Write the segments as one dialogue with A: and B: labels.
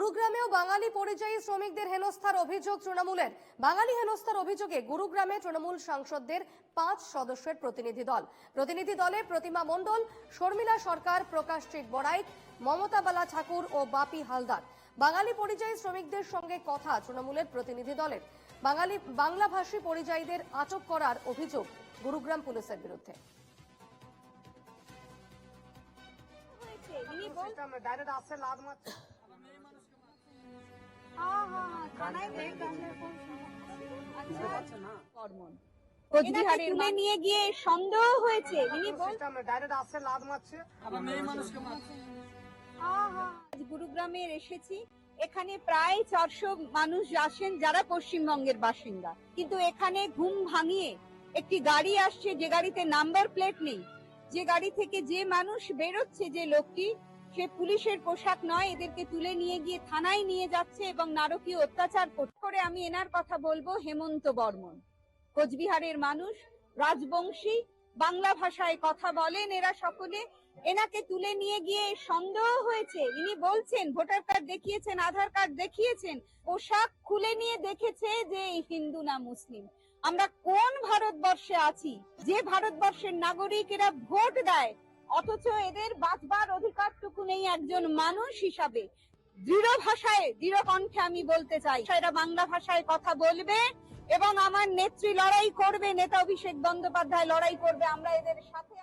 A: গুরুগ্রামেও বাঙালি পরিযায়ী শ্রমিকদের হেনস্থার অভিযোগ তৃণমূলের। বাঙালি হেনস্থার অভিযোগে গুরুগ্রামে তৃণমূল সাংসদদের পাঁচ সদস্যের প্রতিনিধি দল। প্রতিনিধি দলে প্রতিমা মণ্ডল শর্মিলা সরকার প্রকাশ চিত বড়াইক মমতা বালা ঠাকুর ও বাপি হালদার। বাঙালি পরিযায়ী শ্রমিকদের সঙ্গে কথা তৃণমূলের প্রতিনিধি দলের। বাঙালি বাংলাভাষী পরিযায়ীদের আটক করার অভিযোগ গুরুগ্রাম পুলিশের বিরুদ্ধে।
B: ডাইরেক্ট আসছে লাদ মারছে।
C: নিয়ে গিয়ে সন্দেহ হয়েছে ইনি বল
B: ডাইরেক্ট আসছে লাদ মারছে।
C: আজ গুরুগ্রামের এসেছি এখানে প্রায় চারশো মানুষ আসেন যারা পশ্চিমবঙ্গের বাসিন্দা। কিন্তু এখানে ঘুম ভাঙিয়ে একটি গাড়ি আসছে যে গাড়িতে নাম্বার প্লেট নেই। যে গাড়ি থেকে যে মানুষ বেরোচ্ছে যে লোকটি সে পুলিশের পোশাক নয়, এদেরকে তুলে নিয়ে গিয়ে থানায় নিয়ে যাচ্ছে এবং নারকীয় অত্যাচার করে আমি এনার কথা বলব, হেমন্ত বর্মন। কোচবিহারের মানুষ, রাজবংশী, বাংলা ভাষায় কথা বলেন এরা সকলে। এনাকে তুলে নিয়ে গিয়ে সন্দেহ হয়েছে। ইনি বলছেন, ভোটার কার্ড দেখিয়েছেন, আধার কার্ড দেখিয়েছেন, পোশাক খুলে নিয়ে দেখেছে যে এই হিন্দু না মুসলিম। আমরা কোন ভারতবর্ষে আছি? যে ভারতবর্ষের নাগরিকেরা ভোট দেয় অথচ এদের বাঁচবার অধিকারটুকু নেই একজন মানুষ হিসাবে দৃঢ় ভাষায়, দৃঢ় কণ্ঠে আমি বলতে চাই এরা বাংলা ভাষায় কথা বলবে এবং আমার নেত্রী লড়াই করবে, নেতা অভিষেক বন্দ্যোপাধ্যায় লড়াই করবে, আমরা এদের সাথে।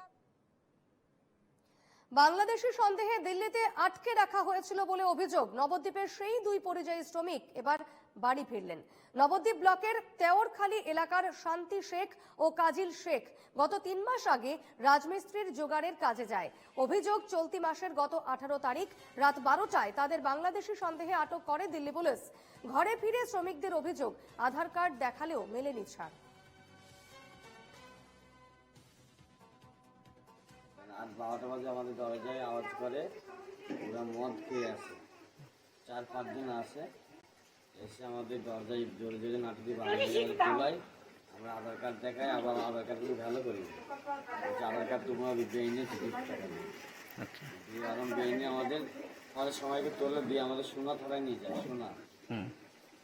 A: বাংলাদেশি সন্দেহে দিল্লিতে আটকে রাখা হয়েছিল বলে অভিযোগ নবদ্বীপের সেই দুই পরিযায়ী শ্রমিক এবার বাড়ি ফিরলেন। নবদ্বীপ ব্লকের তেওরখালী এলাকার শান্তি শেখ ও কাজিল শেখ গত তিন মাস আগে রাজমিস্ত্রির জোগাড়ের কাজে যায়। অভিযোগ, চলতি মাসের গত আঠারো তারিখ রাত বারোটায় তাদের বাংলাদেশি সন্দেহে আটক করে দিল্লি পুলিশ। ঘরে ফিরে শ্রমিকদের অভিযোগ, আধার কার্ড দেখালেও মেলেনি ছাড়।
D: বারোটা বাজে আমাদের দরজায় আওয়াজ করে, ওরা মদ খেয়ে আসে। চার পাঁচজন আসে। এসে আমাদের দরজায় জোরে জোরে নাটি দিয়ে বাংলা তোলাই। আমরা আধার কার্ড দেখাই আবার আধার কার্ডগুলো ভালো করি আধার কার্ড তোমার বেআইনে টিকিট টাকা নেই। দিয়ে আরাম বেআইনে আমাদের আমাদের সবাইকে তোলে দিয়ে আমাদের সোনা থানায় নিয়ে যায় সোনা।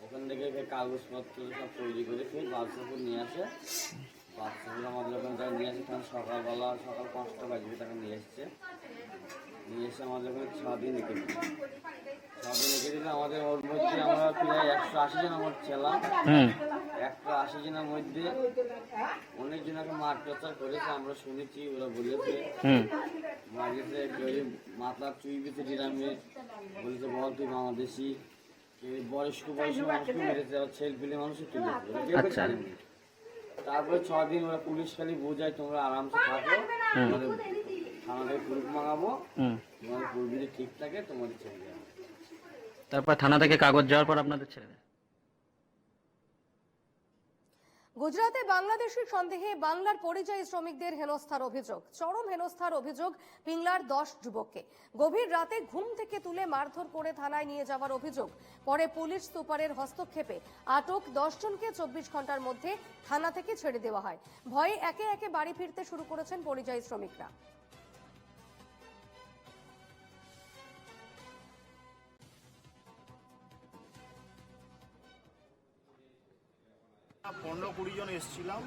D: ওখান থেকে কাগজপত্র সব তৈরি করে ফের বাদশাপুর নিয়ে আসে। বাদশাপুর আমাদের ওখানে তারা নিয়ে আসে তখন সকালবেলা সকাল পাঁচটা বাজবে তারা নিয়ে এসছে নিয়ে এসে আমাদের ওখানে ছদিন রেখে দিল। ছদিন রেখে দিলে আমাদের ওর মধ্যে আমরা প্রায় একশো আশি জন আমার ছিলাম। একশো আশি জনের মধ্যে অনেক জনকে মার টর্চার করেছে আমরা শুনেছি ওরা বলেছে। মারিয়েছে কেউ মাথা চুইবেছে ডিরামে বলেছে বল তুই বাংলাদেশি। বয়স্ক বয়স্ক মানুষকে মেরেছে আবার ছেলে পেলে মানুষও তুলেছে তারপরে ছ দিন ওরা পুলিশ খালি বোঝায় তোমরা আরামসে থাকো। তোমাদের থানাতে প্রুফ মাগাবো। তোমাদের যদি ঠিক থাকে তোমাদের ছেড়ে দেবো।
E: তারপর থানা থেকে কাগজ যাওয়ার পর আপনাদের ছেড়ে দেয়।
A: গুজরাতে বাংলাদেশের সন্দেহে বাংলার পরিযায়ী শ্রমিকদের হেনস্থার অভিযোগ, চরম হেনস্থার অভিযোগ পিংলার দশ যুবককে। গভীর রাতে ঘুম থেকে তুলে মারধর করে থানায় নিয়ে যাওয়ার অভিযোগ, পরে পুলিশ সুপারের হস্তক্ষেপে আটক দশ জনকে চব্বিশ ঘণ্টার মধ্যে থানা থেকে ছেড়ে দেওয়া হয়। ভয়ে একে একে বাড়ি ফিরতে শুরু করেছেন পরিযায়ী শ্রমিকরা।
F: পনেরো কুড়ি জন এসেছিলাম।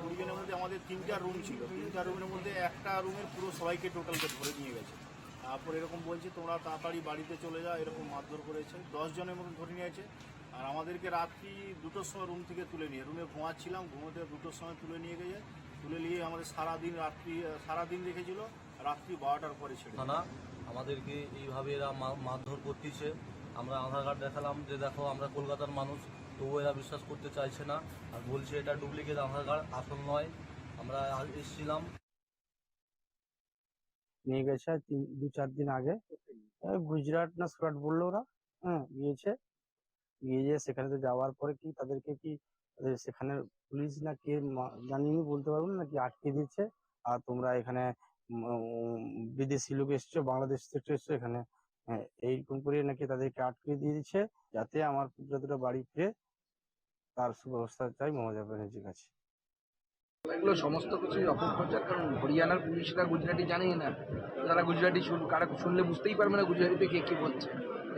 F: কুড়ি জনের মধ্যে আমাদের তিনটা রুম ছিল। তিনটা রুমের মধ্যে একটা রুমের পুরো সবাইকে টোটালকে ধরে নিয়ে গেছে। তারপর এরকম বলছে তোমরা তাড়াতাড়ি বাড়িতে চলে যাও। এরকম মারধর করেছে। দশ জনের মতন ধরে নিয়েছে আর আমাদেরকে রাত্রি দুটোর সময় রুম থেকে তুলে নিয়ে রুমে ঘুমাচ্ছিলাম ঘুমোতে দুটোর সময় তুলে নিয়ে গেছে তুলে নিয়ে আমাদের সারাদিন রাত্রি সারাদিন রেখেছিল রাত্রি বারোটার পরে ছিল
G: না আমাদেরকে এইভাবে এরা মারধর করতেছে। আমরা আধার কার্ড দেখালাম যে দেখো আমরা কলকাতার মানুষ। তবুও এরা বিশ্বাস করতে চাইছে না। আর বলছে এটা ডুপ্লিকেট আধার কার্ড আসল নয়। আমরা এসেছিলাম।
H: নিয়ে গেছে দু চার দিন আগে। গুজরাট না সুরাট বলল ওরা। হ্যাঁ গিয়েছে। গিয়ে সেখানে তো যাওয়ার পরে কি তাদেরকে কি সেখানে পুলিশ না কে মা- জানি বলতে পারব না? কি আটকে দিচ্ছে? আর তোমরা এখানে বিদেশি লোক এসছো, বাংলাদেশ থেকে এসছো এখানে। এইরকম করে নাকি তাদেরকে আটকে দিয়ে দিচ্ছে যাতে আমার যতটা বাড়ি ফিরে তার সুব্যবস্থা চাই মমতা ব্যানার্জির কাছে।
I: এগুলো সমস্ত কিছুই অপপ্রচার, কারণ হরিয়ানার পুলিশরা গুজরাটি জানেই না। তারা গুজরাটি কারা শুনলে বুঝতেই পারবে না গুজরাটিতে কে কি বলছে।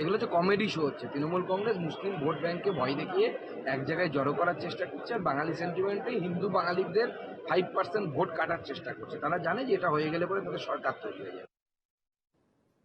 I: এগুলো হচ্ছে কমেডি শো হচ্ছে। তৃণমূল কংগ্রেস মুসলিম ভোট ব্যাংকে ভয় দেখিয়ে এক জায়গায় জড়ো করার চেষ্টা করছে বাঙালি সেন্টিমেন্টে হিন্দু বাঙালিদের ফাইভ পার্সেন্ট ভোট কাটার চেষ্টা করছে। তারা জানে যে এটা হয়ে গেলে পরে তাদের সরকার তৈরি হয়ে যাবে।